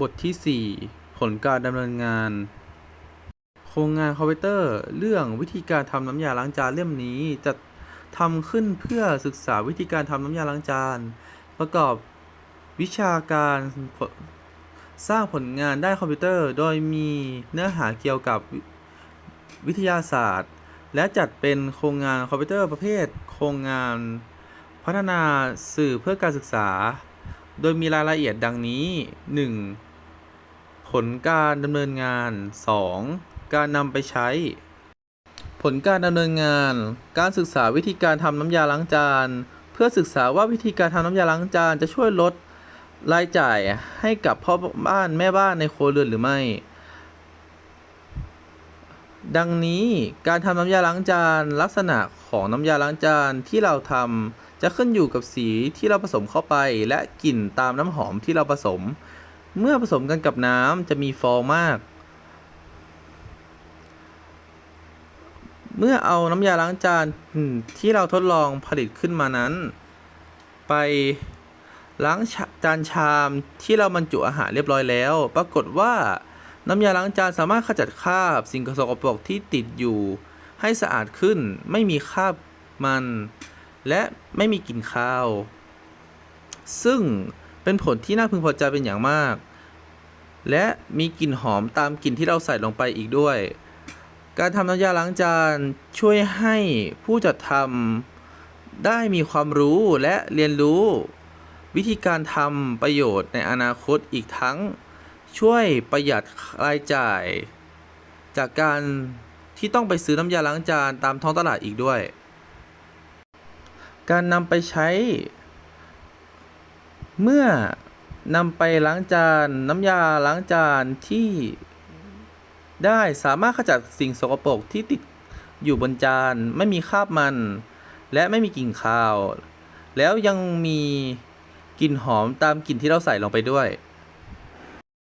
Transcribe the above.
บทที่ 4 ผลการดำเนินงาน โครงงานคอมพิวเตอร์ เรื่องวิธีการทำน้ำยาล้างจานเล่มนี้จะทำขึ้นเพื่อศึกษาวิธีการทำน้ำยาล้างจาน ประกอบวิชาการสร้างผลงานด้านคอมพิวเตอร์ โดยมีเนื้อหาเกี่ยวกับวิวิทยาศาสตร์ และจัดเป็นโครงงานคอมพิวเตอร์ประเภท โครงงานพัฒนาสื่อเพื่อการศึกษา โดยมีรายละเอียดดังนี้ 1. ผลการดำเนินงาน 2. การนำไปใช้ ผลการดำเนินงาน การศึกษาวิธีการทำน้ำยาล้างจาน เพื่อศึกษาว่าวิธีการทำน้ำยาล้างจานจะช่วยลดรายจ่ายให้กับพ่อบ้านแม่บ้านในครัวเรือนหรือไม่ ดังนี้การทำน้ำยาล้างจานลักษณะของน้ำยาล้างจานที่เราทำจะขึ้นอยู่กับสีที่เราผสมเข้าไป และกลิ่นตามน้ำหอมที่เราผสม เมื่อผสมกันกับน้ำจะมีฟองมาก เมื่อเอาน้ำยาล้างจานที่เราทดลองผลิตขึ้นมานั้น ไปล้างจานชามที่เราบรรจุอาหารเรียบร้อยแล้ว ปรากฏว่าน้ำยาล้างจานสามารถขจัดคราบ สิ่งสกปรกที่ติดอยู่ ให้สะอาดขึ้น ไม่มีคราบมัน และไม่มีกลิ่นคาว ซึ่ง เป็นผลที่น่าพึงพอใจเป็นอย่างมาก และมีกลิ่นหอมตามกลิ่นที่เราใส่ลงไปอีกด้วย การทำน้ำยาล้างจานช่วยให้ผู้จัดทำได้มีความรู้และเรียนรู้ วิธีการทำประโยชน์ในอนาคตอีกทั้ง ช่วยประหยัดรายจ่าย จากการที่ต้องไปซื้อน้ำยาล้างจานตามท้องตลาดอีกด้วย การนำไปใช้ เมื่อนำไปล้างจานน้ำยาล้างจานที่ได้สามารถขจัดสิ่งสกปรกที่ติดอยู่บนจาน ไม่มีคราบมัน และไม่มีกลิ่นคาว แล้วยังมีกลิ่นหอมตามกลิ่นที่เราใส่ลงไปด้วย